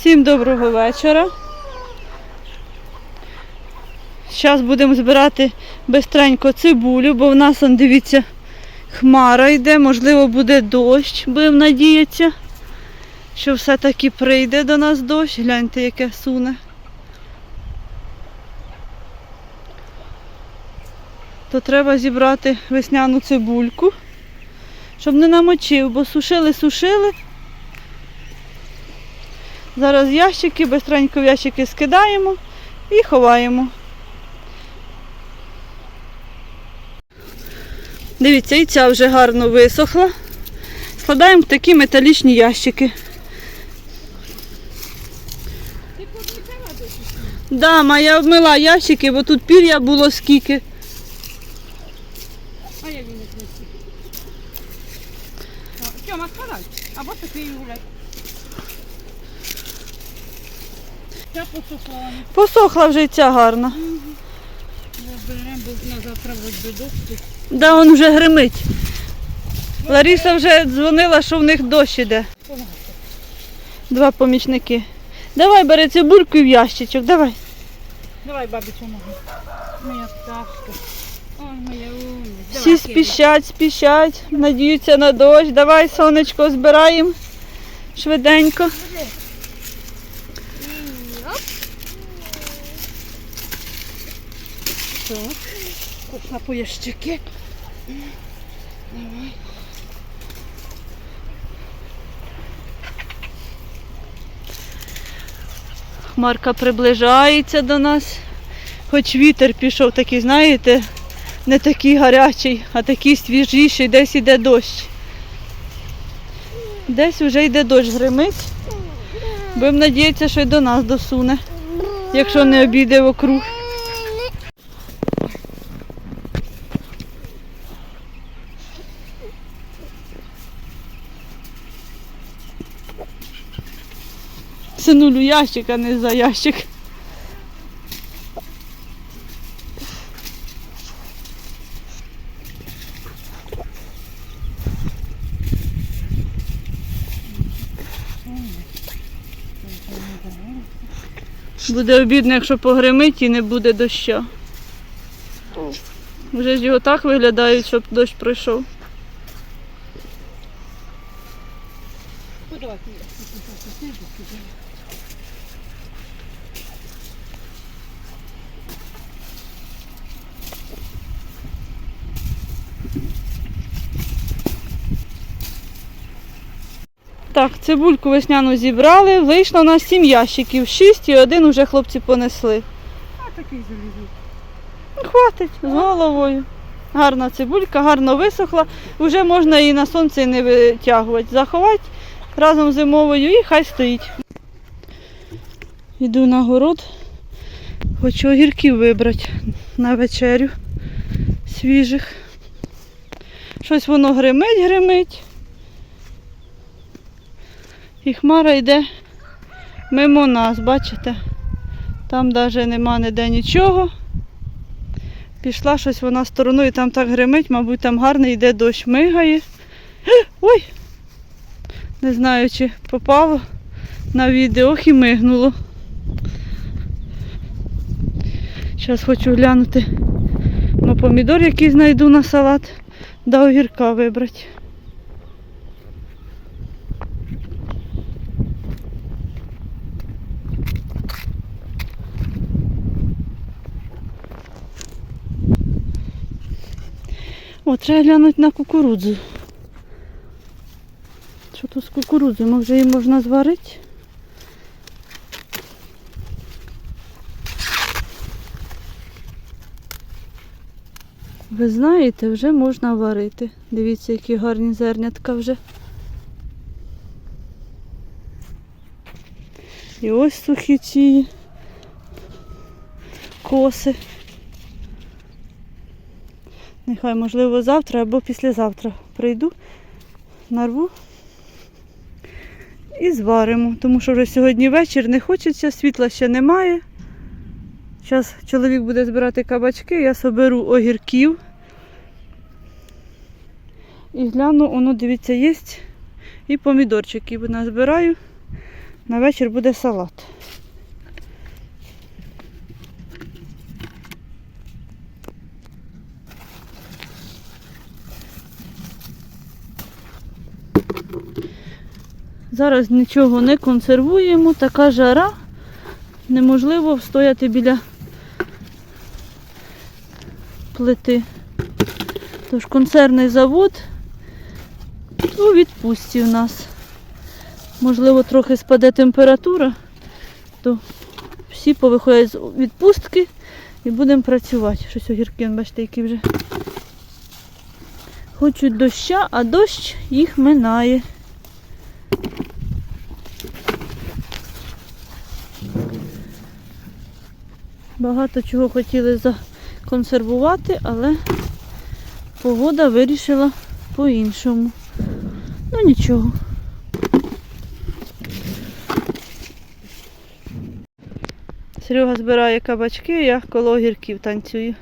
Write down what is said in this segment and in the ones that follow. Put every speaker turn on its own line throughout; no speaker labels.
Всім доброго вечора. Зараз будемо збирати бистренько цибулю, бо в нас, он, дивіться, хмара йде, можливо, буде дощ, будемо надіятися, що все-таки прийде до нас дощ. Гляньте, яке суне. То треба зібрати весняну цибульку, щоб не намочив, бо сушили-сушили. Зараз ящики, бистренько в ящики скидаємо і ховаємо. Дивіться, і ця вже гарно висохла. Складаємо в такі металічні ящики.
Ти досі?
Да, я обмила ящики, бо тут пір'я було скільки.
А як він не знести? Тьома, складай. Або такий гуляй. Ця посохла.
Посохла вже і ця гарна.
Розберемо, бо на завтра дощ.
Да, он вже гримить. Лариса вже дзвонила, що в них дощ іде. Два помічники. Давай бери цибульку і в ящичок, давай.
Давай, бабі, помогу. Моя пташка. Ой, моя умниця.
Всі спішать, спішать, надіються на дощ. Давай, сонечко, збираємо швиденько.
Так. Купна по ящики.
Хмарка приближається до нас. Хоч вітер пішов такий, знаєте, не такий гарячий, а такий свіжіший, десь іде дощ. Десь вже йде дощ гримить. Будемо надіятися, що й до нас досуне, якщо не обійде вокруг. Синулю ящик, а не за ящик. Буде обідно, якщо погримить і не буде дощу. Вже ж його так виглядають, щоб дощ пройшов. Так, цибульку весняну зібрали, вийшло у нас 7 ящиків, 6 і один вже хлопці понесли.
А такий залізний.
Ну, Хватить з головою. Гарна цибулька, гарно висохла. Вже можна її на сонці не витягувати. Заховати разом з зимовою і хай стоїть. Йду на город. Хочу огірків вибрати на вечерю свіжих. Щось воно гримить, гримить. І хмара йде мимо нас, бачите? Там навіть нема ніде нічого. Пішла щось вона стороною, там так гримить, мабуть, там гарний йде дощ, мигає. Ой! Не знаю, чи попало на відео, і мигнуло. Зараз хочу глянути на помідор, який знайду на салат, да огірка вибрати. О, треба глянути на кукурудзу. Що тут з кукурудзою? Може її можна зварити? Ви знаєте, вже можна варити. Дивіться, які гарні зернятка вже. І ось сухі ці коси. Нехай, можливо, завтра або післязавтра прийду, нарву і зваримо, тому що вже сьогодні вечір не хочеться, світла ще немає. Зараз чоловік буде збирати кабачки, я соберу огірків. І гляну, воно, дивіться, є і помідорчики назбираю. На вечір буде салат. Зараз нічого не консервуємо, така жара, неможливо встояти біля плити. Тож консервний завод у відпустці у нас. Можливо, трохи спаде температура, то всі повиходять з відпустки і будемо працювати. Щось огірки, бачите, які вже хочуть доща, а дощ їх минає. Багато чого хотіли законсервувати, але погода вирішила по-іншому. Ну нічого. Серега збирає кабачки, я коло огірків танцюю.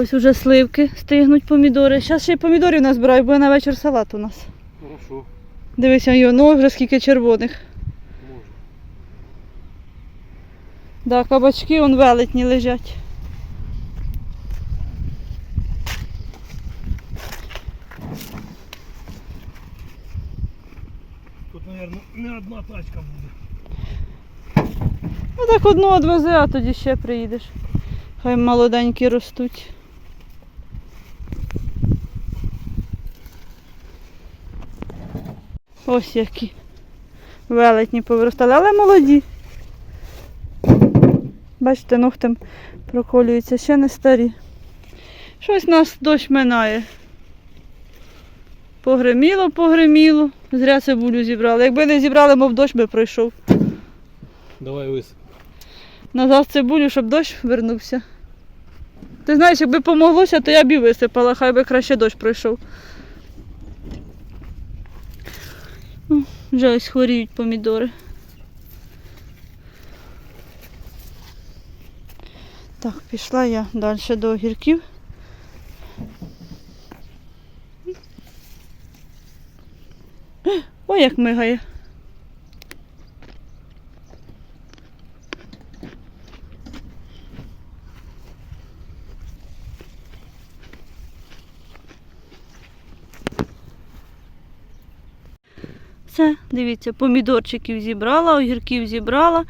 Ось уже сливки стигнуть помідори. Зараз ще й помідорів назбираю, бо на вечір салат у нас.
Хорошо,
Дивися, його, ну вже скільки червоних.
може.
Да, кабачки он велетні лежать.
Тут, мабуть, не одна тачка буде.
Ну так одну одвези, а тоді ще приїдеш. Хай молоденькі ростуть. Ось які велетні повиростали, але молоді. Бачите, ногтем проколюються, ще не старі. Щось нас дощ минає. Погриміло, погриміло. Зря цибулю зібрали. Якби не зібрали, мов дощ би пройшов.
Давай вис.
Назад цибулю, щоб дощ вернувся. Ти знаєш, якби помоглося, то я б і висипала, хай би краще дощ пройшов. Ну, Вже ось хворіють помідори. Так, пішла я далі до огірків. Ой, як мигає. Все, дивіться, помідорчиків зібрала, огірків зібрала.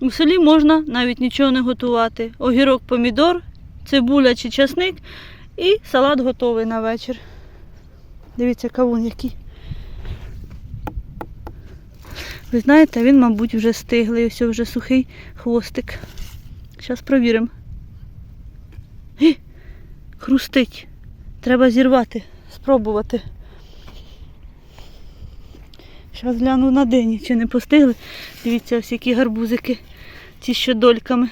У селі можна навіть нічого не готувати. Огірок, помідор, цибуля чи часник і салат готовий на вечір. Дивіться, кавун який. Ви знаєте, він, мабуть, вже стиглий, ось вже сухий хвостик. Зараз провіримо. Хрустить. Треба зірвати, спробувати. Зараз гляну на день, чи не постигли. Дивіться, ось які гарбузики, ці що дольками.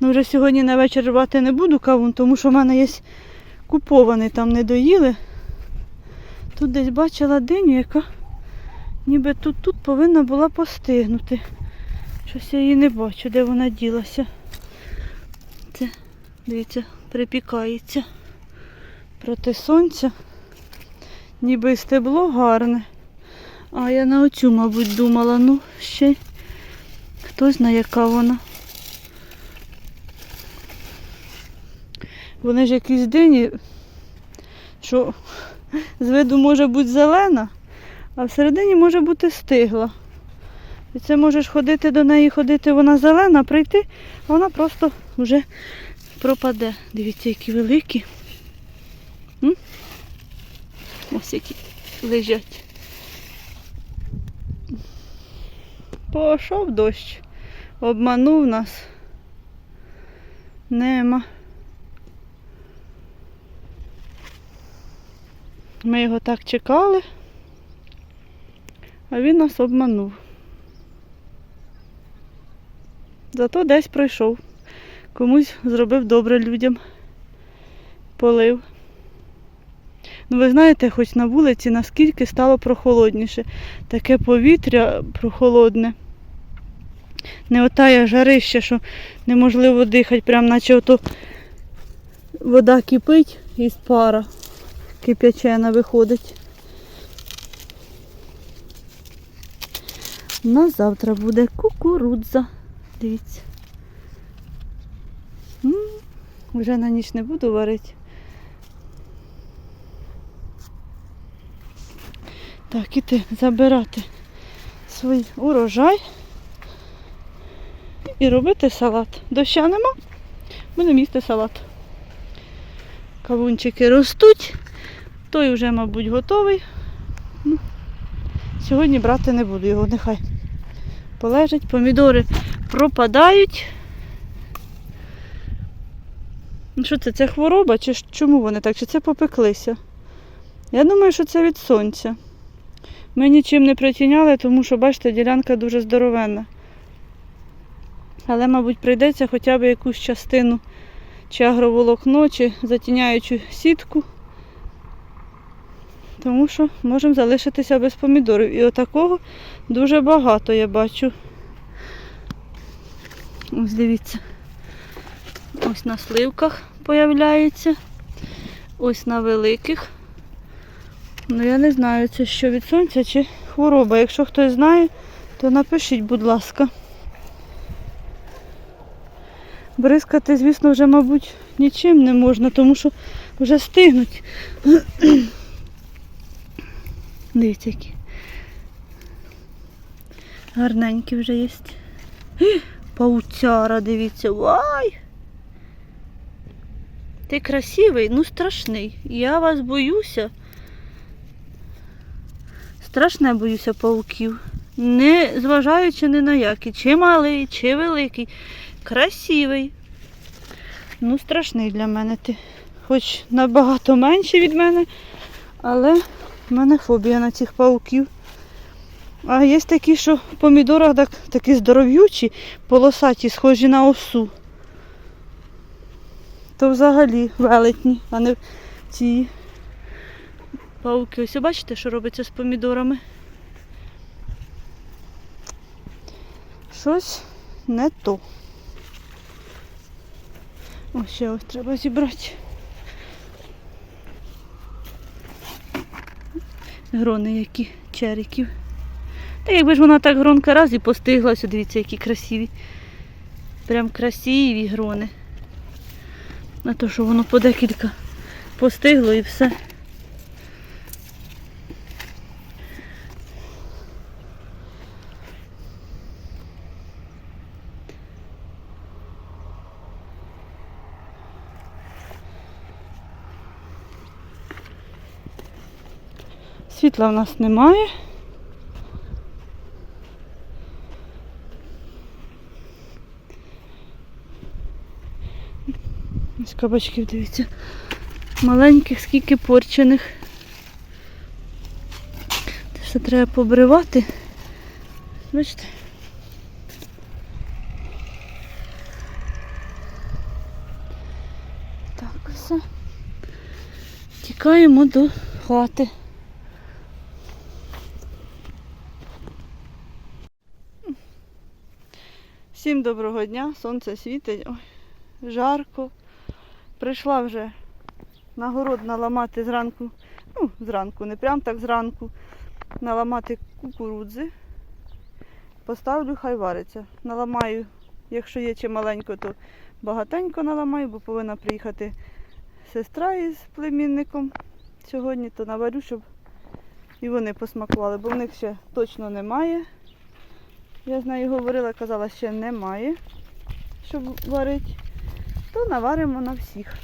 Ну, вже сьогодні на вечір рвати не буду кавун, тому що в мене є купований, там не доїли. Тут десь бачила диню, яка ніби тут, тут повинна була постигнути. Щось я її не бачу, де вона ділася. Це, дивіться, припікається проти сонця. Ніби стебло гарне. А я на оцю, мабуть, думала, ну ще хто знає, яка вона. Вони ж якісь дині, що з виду може бути зелена, а всередині може бути стигла. І це можеш ходити до неї, ходити, вона зелена, прийти, а вона просто вже пропаде. Дивіться, які великі. М? Ось які лежать. Пішов дощ. Обманув нас. Нема. Ми його так чекали, а він нас обманув. Зато десь пройшов. Комусь зробив добре людям. Полив. Ну, ви знаєте, хоч на вулиці наскільки стало прохолодніше. Таке повітря прохолодне. Не отає жарище, що неможливо дихати, прям наче ото вода кипить із пара кип'ячена виходить. У нас завтра буде кукурудза. Дивіться. Вже на ніч не буду варити. Так, іти забирати свій урожай і робити салат. Доща нема, будемо їсти салат. Кавунчики ростуть, той вже, мабуть, готовий. Ну, сьогодні брати не буду його, нехай полежать. Помідори пропадають. Ну, Що це? Це хвороба? Чи чому вони так? Чи це попеклися? Я думаю, що це від сонця. Ми нічим не притіняли, тому що, бачите, ділянка дуже здоровенна. Але, мабуть, прийдеться хоча б якусь частину чи агроволокно, чи затіняючу сітку. Тому що можемо залишитися без помідорів. І отакого дуже багато я бачу. Ось дивіться. Ось на сливках появляється. Ось на великих. Ну я не знаю, це що від сонця чи хвороба. Якщо хтось знає, то напишіть, будь ласка. Бризкати, звісно, вже, мабуть, нічим не можна, тому що вже стигнуть. Дивіться, які. Гарненькі вже є. Пауцяра, дивіться, вай! Ти красивий, ну страшний. Я вас боюся. Страшне боюся пауків. Не зважаючи ні на які. Чи малий, чи великий. Красивий. Ну, страшний для мене ти. Хоч набагато менший від мене, але в мене фобія на цих пауків. А є такі, що в помідорах так, такі здоров'ючі, полосаті, схожі на осу. То взагалі велетні, а не ці пауки. Ось бачите, що робиться з помідорами? Щось не то. Ось ще ось треба зібрати. Грони які чериків. Та якби ж вона так гронка раз і постиглася, дивіться, які красиві. Прям красиві грони. На то, що воно по декілька постигло і все. Світла в нас немає. Ось кабачків, дивіться. Маленьких, скільки порчених. Це все треба побривати. Бачите? Так, все. Тікаємо до хати. Всім доброго дня, сонце світить, ой, жарко. Прийшла вже на город наламати зранку, ну, зранку, не прям так зранку, наламати кукурудзи. Поставлю, хай вариться. Наламаю, якщо є чи маленько, то багатенько наламаю, бо повинна приїхати сестра із племінником сьогодні, то наварю, щоб і вони посмакували, бо в них ще точно немає. Я з нею говорила, казала, ще немає, щоб варити. То наваримо на всіх.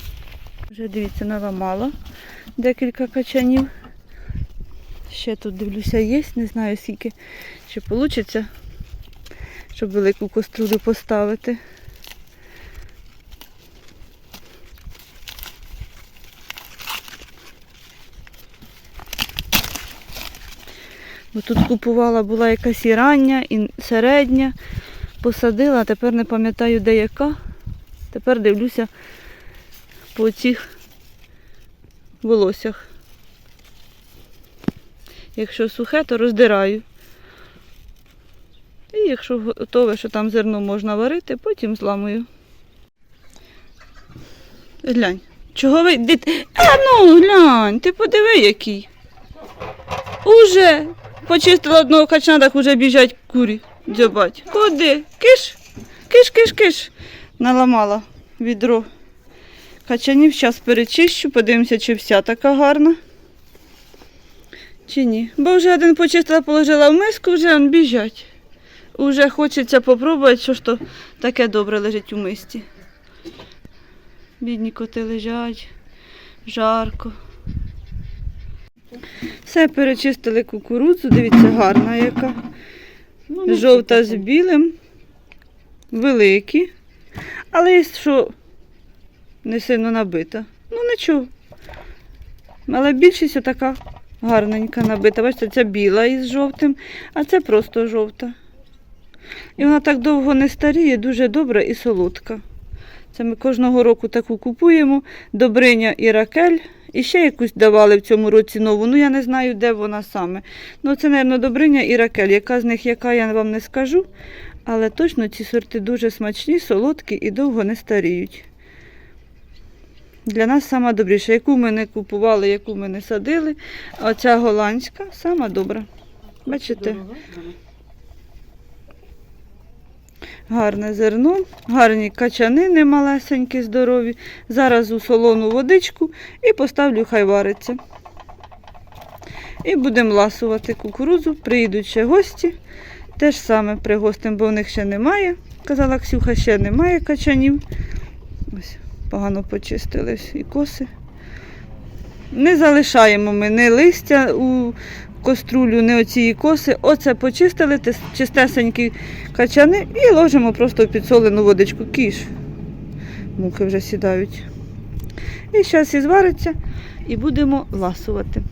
Вже дивіться, наламала декілька качанів. Ще тут дивлюся, є, не знаю скільки чи вийде, щоб велику каструлю поставити. Бо тут купувала була якась і рання, і середня. Посадила, а тепер не пам'ятаю де яка. Тепер дивлюся по цих волоссях. Якщо сухе, то роздираю. І якщо готове, що там зерно можна варити, потім зламую. Глянь. Чого ви. А ну, глянь, ти подиви який. Уже почистила одного качана, так уже біжать курі дзьобать. Куди? Киш, киш, киш, киш. Наламала відро. Качанів зараз перечищу, подивимося, чи вся така гарна. Чи ні. Бо вже один почистила, положила в миску, вже он біжать. Уже хочеться попробувати, що ж то таке добре лежить у мисці. Бідні коти лежать, жарко. Все перечистили кукурудзу, дивіться, гарна яка.
Ну,
Жовта з білим. Великі. Але є, що не сильно набита. Ну нічого. Але більшість така гарненька набита. Бачите, це біла із жовтим, а це просто жовта. І вона так довго не старіє, дуже добра і солодка. Це ми кожного року таку купуємо. Добриня і ракель. І ще якусь давали в цьому році нову. Ну я не знаю, де вона саме. Ну, це, мабуть, Добриня і ракель. Яка з них яка, я вам не скажу. Але точно ці сорти дуже смачні, солодкі і довго не старіють. Для нас сама добріша. Яку ми не купували, яку ми не садили. А оця голландська сама добра. Бачите? Гарне зерно, гарні качанини малесенькі, здорові. Зараз у солону водичку і поставлю, хай вариться. І будемо ласувати кукурудзу. Приїдуть ще гості. Те ж саме пригостимо, бо в них ще немає. Казала Ксюха, ще немає качанів. Ось погано почистили і коси. Не залишаємо ми ні листя у каструлю, не оцієї коси. Оце почистили, чистесенькі качани і ложимо просто в підсолену водичку. Кіш. Муки вже сідають. І зараз і звариться, і будемо ласувати.